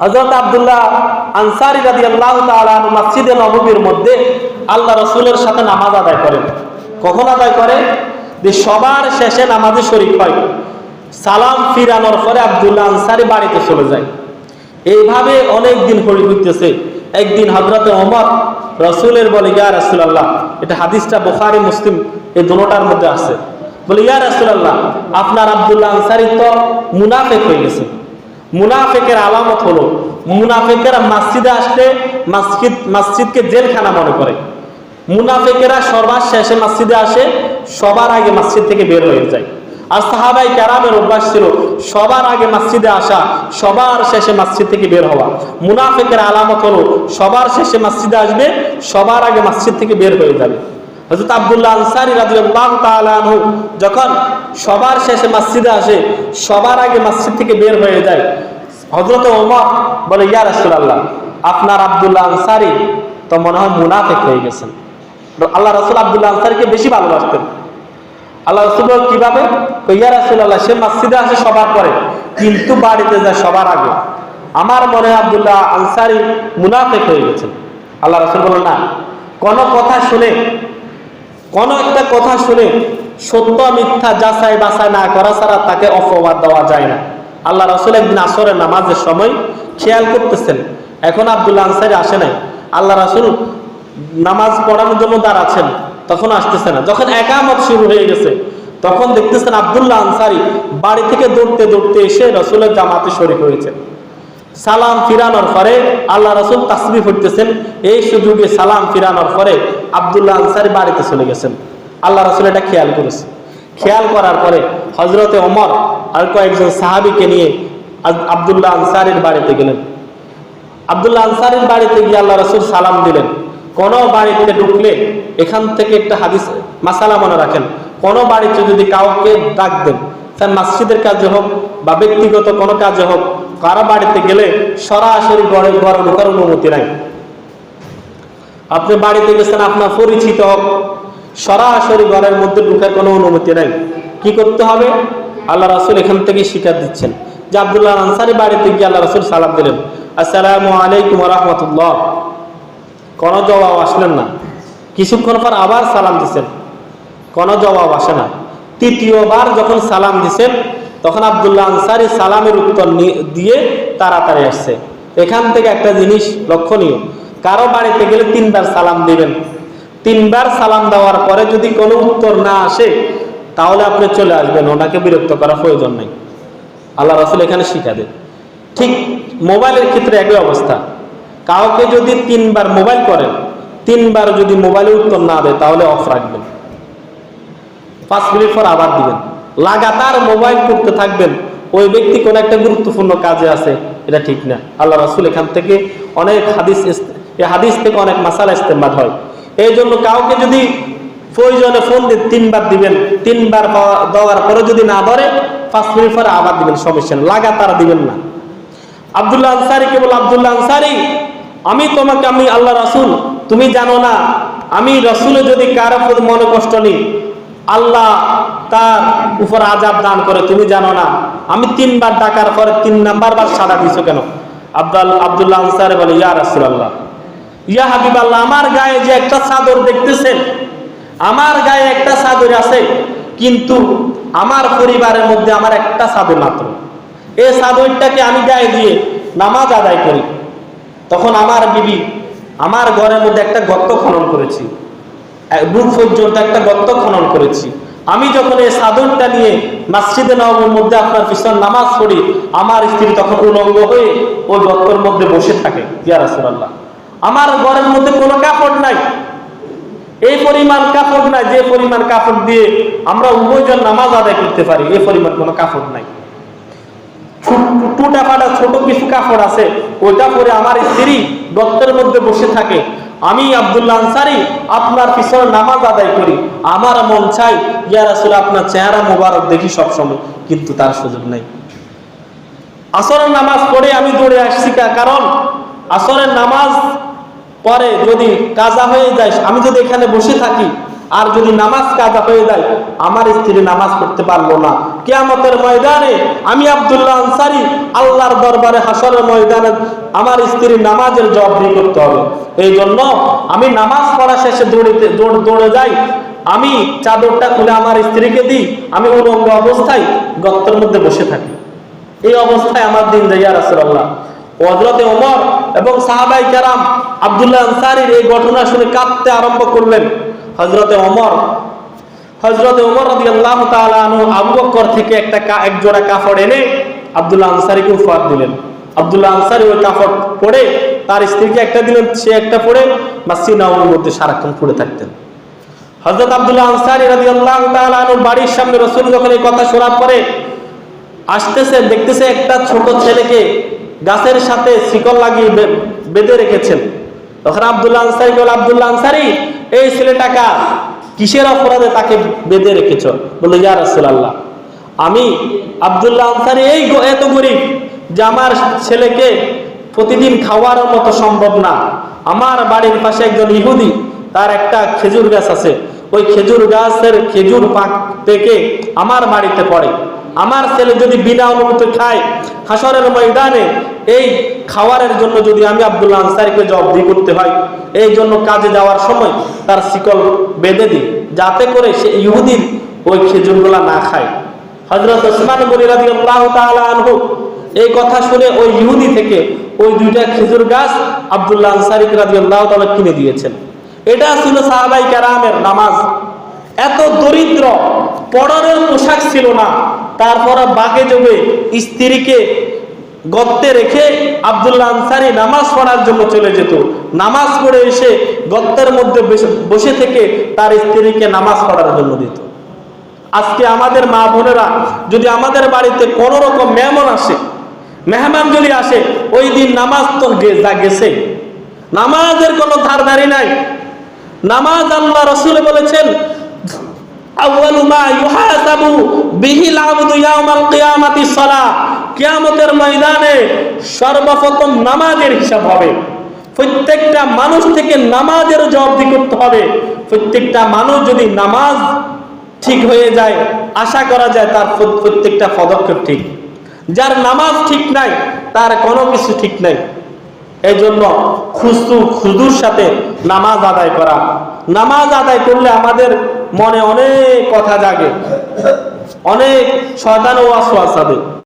হজরত আব্দুল্লাহ আনসারি রাদি আল্লাহ মসজিদে নবীর মধ্যে আল্লাহ রসুলের সাথে নামাজ আদায় করেন। কখন আদায় করে? যে সবার শেষে নামাজে শরিক হয়। সালাম ফিরানোর পরে আবদুল্লাহ আনসারি বাড়িতে চলে যায়। এইভাবে অনেক দিন হরি হইতেছে। একদিন হজরত ওমর রসুলের বলে, ইয়া রাসুলাল্লাহ, এটা হাদিসটা বোখারি, মুসলিম, এই দুটার মধ্যে আছে। বলে, ইয়া রাসুলাল্লাহ, আপনার আবদুল্লাহ আনসারি তো মুনাফেক হয়ে গেছে। মুনাফেকের আলামত হলো, মুনাফেকেরা মসজিদে আসলে মসজিদ, মসজিদকে জেলখানা মনে করে। মুনাফেকেরা সবার শেষে মসজিদে আসে, সবার আগে মসজিদ থেকে বের হয়ে যায়। আর সাহাবাই ক্যারামের অভ্যাস ছিল, সবার আগে মসজিদে আসা, সবার শেষে মসজিদ থেকে বের হওয়া। মুনাফেকের আলামত হলো, সবার শেষে মসজিদে আসবে, সবার আগে মসজিদ থেকে বের হয়ে যাবে। হজরত আব্দুল্লাহ আনসারি রাদিয়াল্লাহু তাআলা আনহু যখন সবার শেষে মসজিদে আসে, সবার আগে মসজিদ থেকে বের হয়ে যায়। হজরত ওমর বলে, ইয়া রাসূলুল্লাহ, আপনার আব্দুল্লাহ আনসারি তো মনে হয় মুনাফিক হয়ে গেছেন। আল্লাহ রাসূল আব্দুল্লাহ আনসারিকে বেশি ভালোবাসতেন। আল্লাহ রসুল কীভাবে? ইয়া রাসূলুল্লাহ, সে মসজিদে আসে সবার পরে, কিন্তু বাড়িতে যায় সবার আগে। আমার মনে হয় আব্দুল্লাহ আনসারি মুনাফিক হয়ে গেছেন। আল্লাহ রসুল বলেন না, কোন কথা শুনে কোন একটা কথা শুনে সত্য মিথ্যা যাচাই বাছাই না করা ছাড়া তাকে অপবাদ দেওয়া যায় না। আল্লাহ রসুল একদিন আসরের নামাজের সময় খেয়াল করতেছেন, এখন আব্দুল্লাহ আনসারি আসে নাই। আল্লাহ রাসুল নামাজ পড়ানোর জন্য দাঁড়াচ্ছেন তখন আসতেছে না। যখন একামত শুরু হয়ে গেছে, তখন দেখতেছেন আব্দুল্লাহ আনসারি বাড়ি থেকে দৌড়তে দৌড়তে এসে রসুলের জামাতে শরিক হয়েছে। সালাম ফিরানোর পরে আল্লাহ রসুল তাসবি ফুটতেছেন এই সুযোগে সালাম ফিরানোর পরে আব্দুল্লাহ আনসারি বাড়িতে চলে গেছেন। আল্লাহ রসুল এটা খেয়াল করেছে। খেয়াল করার পরে হজরতে ওমর আর কয়েকজন সাহাবিকে নিয়ে আব্দুল্লাহ আনসারির বাড়িতে গেলেন। আব্দুল্লাহ আনসারির বাড়িতে গিয়ে আল্লাহ রসুল সালাম দিলেন। কোন বাড়িতে ঢুকলে এখান থেকে একটা হাদিস, মাসালা মনে রাখেন। কোনো বাড়িতে যদি কাউকে ডাক দেন তার মসজিদের কাজে হোক বা ব্যক্তিগত কোনো কাজে হোক, কারও বাড়িতে গেলে সরাসরি ঘরে ঘরে ঢোকার অনুমতি নাই। আপনি বাড়িতে গেছেন, আপনার পরিচিত সরাসরি ঘরের মধ্যে ঢুকার কোনো অনুমতি নাই। কি করতে হবে? আল্লাহ রাসুল এখান থেকে শিকার দিচ্ছেন। যে আবদুল্লাহ আনসারি বাড়িতে গিয়ে আল্লাহ রাসুল সালাম দিলেন, আসসালামু আলাইকুম রহমতুল্লাহ। কোনো জবাব আসলেন না। কিছুক্ষণ পর আবার সালাম দিচ্ছেন। কোনো জবাব আসে না। তৃতীয়বার যখন সালাম দিছেন তখন আবদুল্লাহ আনসারি সালামের উত্তর দিয়ে তাড়াতাড়ি আসছে। এখান থেকে একটা জিনিস লক্ষণীয়। কারও বাড়িতে গেলে তিনবার সালাম দিবেন। তিনবার সালাম দেওয়ার পরে যদি কোনো উত্তর না আসে, তাহলে আপনি চলে আসবেন। ওনাকে বিরক্ত করার প্রয়োজন নেই। আল্লাহ রাসুল এখানে শিখা দেন। ঠিক মোবাইলের ক্ষেত্রে একই অবস্থা। কাউকে যদি তিনবার মোবাইল করেন, তিনবার যদি মোবাইলে উত্তর না দেয়, তাহলে অফ রাখবেন। পাঁচ মিনিট পর আবার দিবেন। লাগাতার মোবাইল করতে থাকবেন। ওই ব্যক্তি কোন একটা গুরুত্বপূর্ণ কাজে আছে, এটা ঠিক না। আল্লাহ রাসুল এখান থেকে অনেক হাদিস এই হাদিস থেকে অনেক মাসালা ইস্তেমাল হয়। এই জন্য কাউকে যদি প্রয়োজনে ফোন দিয়ে তিনবার দিবেন, তিনবার দেওয়ার পরে যদি না ধরে, পাঁচ মিনিট পরে আবার দিবেন, সমস্যা নেই, লাগাতার দিবেন না। আব্দুল্লাহ আনসারি কেবল আব্দুল্লাহ আনসারি, আমি তোমাকে, আমি আল্লাহ রাসুল, তুমি জানো না, আমি রসুলে যদি কারও মনে কষ্ট নিই, আল্লাহ তার উপর আজাব দান করে, তুমি জানো না, আমি তিনবার ডাকার পরে তিন নাম্বার বার সাদা দিছো কেন? আব্দুল, আব্দুল্লাহ আনসারি বলে, ইয়া রাসুল আল্লাহ ইয়া হাবিব আল্লাহ আমার গায়ে যে একটা চাদর দেখতেছেন? আমার গায়ে একটা চাদর আছে, কিন্তু আমার পরিবারের মধ্যে আমার একটা চাদর মাত্র। এই চাদরটাকে আমি গায়ে দিয়ে নামাজ আদায় করি। তখন আমার বিবি আমার ঘরের মধ্যে একটা গর্ত খনন করেছি। বুক পর্যন্ত একটা গর্ত খনন করেছি। আমি যখন এই চাদরটা নিয়ে মসজিদে নবমীর মধ্যে আপনার পিছন নামাজ পড়ি, আমার স্ত্রী তখন উলঙ্গ হয়ে ওই গর্তর মধ্যে বসে থাকে, ইয়া রাসূলুল্লাহ। আমার ঘরের মধ্যে কোনো কাপড় নাই। এই পরিমাণ কাপড় নাই, যে পরিমাণ কাপড় দিয়ে আমরা উভয়জন নামাজ আদায় করতে পারি এই পরিমাণ কোনো কাপড় নাই। টুটা ফাটা ছোট কিছু কাপড় আছে, ওইটা পরে আমার স্ত্রী গর্তের মধ্যে বসে থাকে। আমি আব্দুল্লাহ আনসারি, আপনার পিছনে নামাজ আদায় করি। আমার মন চাই ইয়া রাসূল, আপনার চেহারা মোবারক দেখি সবসময়, কিন্তু তার সুযোগ নেই। আসরের নামাজ পড়ে আমি দৌড়ে আসছি কারণ? আসরের নামাজ পরে যদি কাজা হয়ে যায় আমি যদি এখানে বসে থাকি, আর যদি নামাজ কাজা হয়ে যায়, আমার স্ত্রী নামাজ পড়তে পারল না। কেয়ামতের ময়দানে আমি আব্দুল্লাহ আনসারি আল্লাহর দরবারে হাসরের ময়দানে আমার স্ত্রী নামাজের জবাবদি করতে হবে। এই জন্য আমি নামাজ পড়া শেষে দৌড়িতে দৌড় দৌড়ে যাই, আমি চাদরটা খুলে আমার স্ত্রীকে দিই, আমি উলঙ্গ অবস্থায় গর্তের মধ্যে বসে থাকি। এই অবস্থায় আমার দিন যাইয়া রাসুল্লাহ হজরতে ওমর এবং সাহাবাই কেরাম আবদুল্লাহ আনসারির এই ঘটনা শুনে কাঁদতে আরম্ভ করলেন। হজরতে অমর হজরতে ওমর রদি আল্লাহ তালু আবু বকর থেকে একটা এক জোড়া কাপড় এনে আবদুল্লাহ আনসারিকে উপহার দিলেন। আবদুল্লাহ আনসারি ওই কাপড় পরে তার স্ত্রীকে একটা দিলেন, সে একটা পরে মাসিদ নবমীর মধ্যে সারাক্ষণ পড়ে থাকতেন। হজরত আব্দুল্লাহ আনসারি রাজি আল্লাহ তালুর বাড়ির সামনে রসুল যখন এই কথা শোনার পরে আসতেছে দেখতেছে একটা ছোট ছেলেকে গাছের সাথে শিকল লাগিয়ে বেঁধে রেখেছেন। তখন আব্দুল্লাহ আনসারি বলে আব্দুল্লাহ আনসারি, এই ছেলেটাকা কিসের অপরাধে তাকে বেঁধে রেখেছ? বলে ইয়া রাসূলুল্লাহ, আমি আব্দুল্লাহ আনসারি এই এত গরিব যে আমার ছেলেকে প্রতিদিন খাওয়ার মতো সম্ভব না। আমার বাড়ির পাশে একজন ইহুদি, তার একটা খেজুর গাছ আছে। ওই খেজুর গাছের খেজুর পাক থেকে আমার বাড়িতে পড়ে। আমার ছেলে যদি বিনা অনুমতি খায় হাসরের ময়দানে, এই খাওয়ারের জন্য যদি আমি আব্দুল্লাহ আনসারিকে জবাবদি করতে হয়, এই জন্য কাজে যাওয়ার সময় তার শিকল বেঁধে দিই, যাতে করে সে ইহুদির ওই খেজুরগুলা না খায়। হজরত ওসমান গনি রাদিয়াল্লাহু তাআলা আনহু এই কথা শুনে ওই ইহুদি থেকে ওই দুইটা খেজুর গাছ আব্দুল্লাহ আনসারি রাদিয়াল্লাহু তাআলা কিনে দিয়েছেন। এটা ছিল সাহাবাই কেরামের নামাজ। এত দরিদ্র পরনের পোশাক ছিল না। তারপর বাগে জমে স্ত্রীকে গর্তে রেখে আবদুল্লাহ আনসারি নামাজ পড়ার জন্য চলে যেত। নামাজ পড়ে এসে গর্তের মধ্যে বসে- থেকে তার স্ত্রীকে নামাজ পড়ার জন্য দিত। আজকে আমাদের মা বোনেরা, যদি আমাদের বাড়িতে কোনো রকম মেহমান আসে, মেহমান যদি আসে, ওই দিন নামাজ তো যা গেছে। নামাজের কোনো ধারধারি নাই। নামাজ আল্লাহ রসুল বলেছেন বিহিল আবদু ইয়াউমাল কিয়ামাতি সালাহ কিয়ামতের ময়দানে সর্বপ্রথম নামাজের হিসাব হবে। প্রত্যেকটা মানুষ থেকে নামাজের জবাবদি করতে হবে। প্রত্যেকটা মানুষ যদি নামাজ ঠিক হয়ে যায়, আশা করা যায় তার প্রত্যেকটা পদক্ষেপ ঠিক। যার নামাজ ঠিক নাই, তার কোনো কিছু ঠিক নাই। এই জন্য খুশু খুদুর সাথে নামাজ আদায় করা। নামাজ আদায় করলে আমাদের মনে অনেক কথা জাগে। অনেক শয়তান ও আসো হবে।